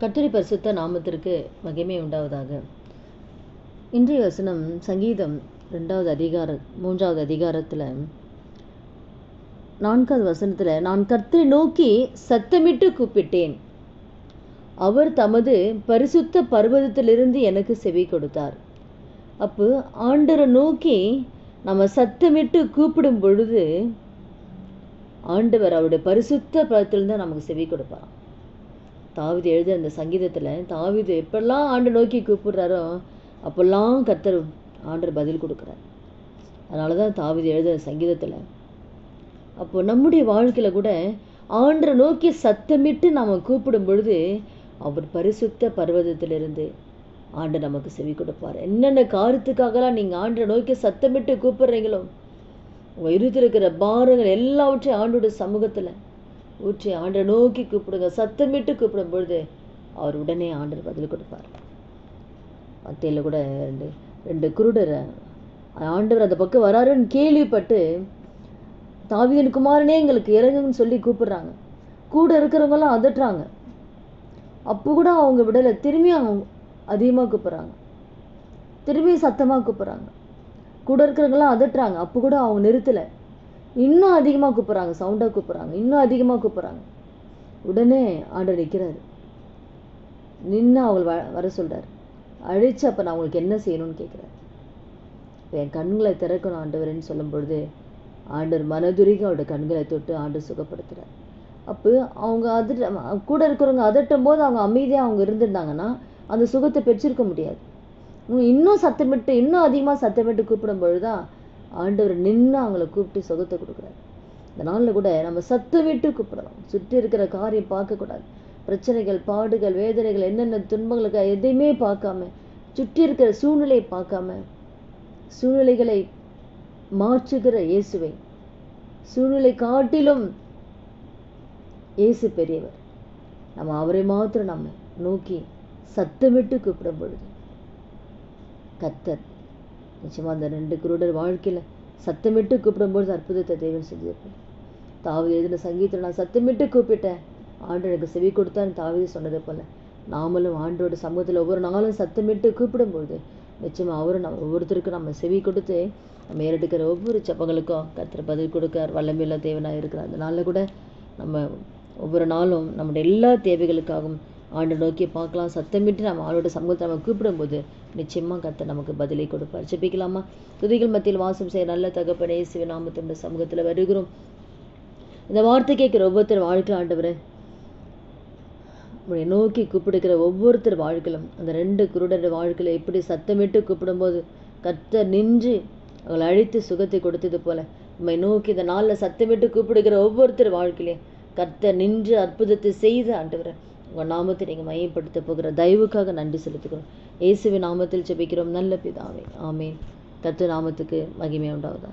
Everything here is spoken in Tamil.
கர்த்தருடைய பரிசுத்த நாமத்திற்கு மகிமை உண்டாவதாக. இன்றைய வசனம் சங்கீதம் ரெண்டாவது அதிகார மூன்றாவது அதிகாரத்தில் நான்காவது வசனத்தில் நான் கர்த்தரை நோக்கி சத்தமிட்டு கூப்பிட்டேன். அவர் தமது பரிசுத்த பர்வதத்திலிருந்து எனக்கு செவி கொடுத்தார். அப்போ ஆண்டரை நோக்கி நம்ம சத்தமிட்டு கூப்பிடும் பொழுது ஆண்டவர் அவருடைய பரிசுத்த பர்வத்திலிருந்து நமக்கு செவி கொடுப்பாராம். தாவிது எழுத அந்த சங்கீதத்தில் தாவிது எப்பெல்லாம் ஆண்டு நோக்கி கூப்பிடுறாரோ அப்பெல்லாம் கத்தர் ஆண்டர் பதில் கொடுக்குறார். அதனால தான் தாவிது எழுத சங்கீதத்தில் அப்போ நம்முடைய வாழ்க்கையில் கூட ஆண்டரை நோக்கி சத்தமிட்டு நாம் கூப்பிடும் பொழுது அவர் பரிசுத்த பர்வதத்திலிருந்து ஆண்டு நமக்கு செவி கொடுப்பார். என்னென்ன காரியத்துக்காகலாம் நீங்கள் ஆண்டரை நோக்கி சத்தமிட்டு கூப்பிடுறீங்களோ உங்கள் இருத்திருக்கிற பாரங்கள் எல்லாவற்றையும் ஆண்டோட சமூகத்தில் ஊற்றி ஆண்டரை நோக்கி கூப்பிடுங்க சத்தமிட்டு கூப்பிடும் பொழுது அவர் உடனே ஆண்டர் பதில் கொடுப்பார். மத்தியில் கூட ரெண்டு ரெண்டு குருடர் ஆண்டவர் அந்த பக்கம் வராருன்னு கேள்விப்பட்டு தாவிதன் குமாரனே எங்களுக்கு இறங்குன்னு சொல்லி கூப்பிடுறாங்க. கூட இருக்கிறவங்களாம் அதட்டுறாங்க. அப்போ கூட அவங்க விடலை திரும்பி அவங்க அதிகமாக கூப்பிட்றாங்க. திரும்பி சத்தமாக கூப்பிட்றாங்க. கூட இருக்கிறவங்களாம் அதட்டுறாங்க. அப்போ கூட அவங்க நிறுத்தலை. இன்னும் அதிகமாக கூப்பிட்றாங்க சவுண்டாக கூப்பிட்றாங்க இன்னும் அதிகமாக கூப்பிட்றாங்க. உடனே ஆண்டர் நிற்கிறாரு நின்று அவங்களை வ வர சொல்கிறார் அழிச்சு அப்போ நான் அவங்களுக்கு என்ன செய்யணும்னு கேட்குறாரு. என் கண்களை திறக்கணும் ஆண்டவர்ன்னு சொல்லும் பொழுது ஆண்டவர் மனதுருகி அவரோட கண்களை தொட்டு ஆண்டு சுகப்படுத்துகிறார் அப்போ அவங்க அதிர கூட இருக்கிறவங்க அதட்டும் போது அவங்க அமைதியாக அவங்க இருந்திருந்தாங்கன்னா அந்த சுகத்தை பெற்றிருக்க முடியாது. இன்னும் சத்தமிட்டு இன்னும் அதிகமாக சத்தமிட்டு கூப்பிடும் பொழுதுதான் ஆண்டவர் நின்று அவங்கள கூப்பிட்டு சொகத்தை கொடுக்குறாரு. இந்த நாளில் கூட நம்ம சத்தமிட்டு கூப்பிடலாம். சுற்றி இருக்கிற காரியம் பார்க்கக்கூடாது. பிரச்சனைகள் பாடுகள் வேதனைகள் என்னென்ன துன்பங்களுக்கு எதையுமே பார்க்காம சுற்றி இருக்கிற சூழ்நிலையை பார்க்காம சூழ்நிலைகளை மாற்றுகிற இயேசுவை. சூழ்நிலை காட்டிலும் இயேசு பெரியவர். நம்ம அவரை மாத்திரம் நம்ம நோக்கி சத்தமிட்டு கூப்பிடும் பொழுது கத்தர் நிச்சயமாக அந்த ரெண்டு குருடர் வாழ்க்கையில் சத்தமிட்டு கூப்பிடும்போது அற்புதத்தை தேவன் செஞ்சிருப்பேன் தாவி எழுதின சங்கீதத்தில் நான் சத்தமிட்டு கூப்பிட்டேன். ஆண்டு எனக்கு செவி கொடுத்தான்னு தாவிதி சொன்னது போல நாமளும் ஆண்டோட சமூகத்தில் ஒவ்வொரு நாளும் சத்தமிட்டு கூப்பிடும்போது நிச்சயமாக அவரும் நம்ம ஒவ்வொருத்தருக்கும் நம்ம செவி கொடுத்து நம்ம ஏறெடுக்கிற ஒவ்வொரு செப்பங்களுக்கும் கத்திர பதில் கொடுக்கார் வல்லமையில தேவனாக இருக்கிறார். அந்த நாளில் கூட நம்ம ஒவ்வொரு நாளும் நம்முடைய எல்லா தேவைகளுக்காகவும் ஆண்டு நோக்கி பார்க்கலாம். சத்தமிட்டு நம்ம ஆளோட சமூகத்தை நம்ம கூப்பிடும்போது நிச்சயமாக கத்த நமக்கு பதிலை கொடுப்பார். ஜெபிக்கலாமா? துதிகள் மத்தியில் வாசம் செய்ய நல்ல தகப்பனே சிவநாமத்தோட சமூகத்தில் வருகிறோம். இந்த வார்த்தை கேட்குற ஒவ்வொருத்தர் வாழ்க்கையில் ஆண்டவர் உன்னை நோக்கி கூப்பிடுக்கிற ஒவ்வொருத்தர் வாழ்க்கையிலும் அந்த ரெண்டு குருடர் வாழ்க்கையில் எப்படி சத்தமிட்டு கூப்பிடும்போது கத்த நின்று அவங்களை அழித்து சுகத்தை கொடுத்தது போல உண்மை நோக்கி இந்த நாளில் சத்தமிட்டு கூப்பிடுகிற ஒவ்வொருத்தர் வாழ்க்கையிலையும் கத்த நின்று அற்புதத்தை செய்து ஆண்டவரை உங்கள் நாமத்தை நீங்கள் மையப்படுத்த போகிற தயவுக்காக நன்றி செலுத்துகிறோம். இயேசுவின் நாமத்தில் ஜெபிக்கிறோம். நல்ல பிதாவே. ஆமேன். கத்து நாமத்துக்கு மகிமை உண்டாவதாக.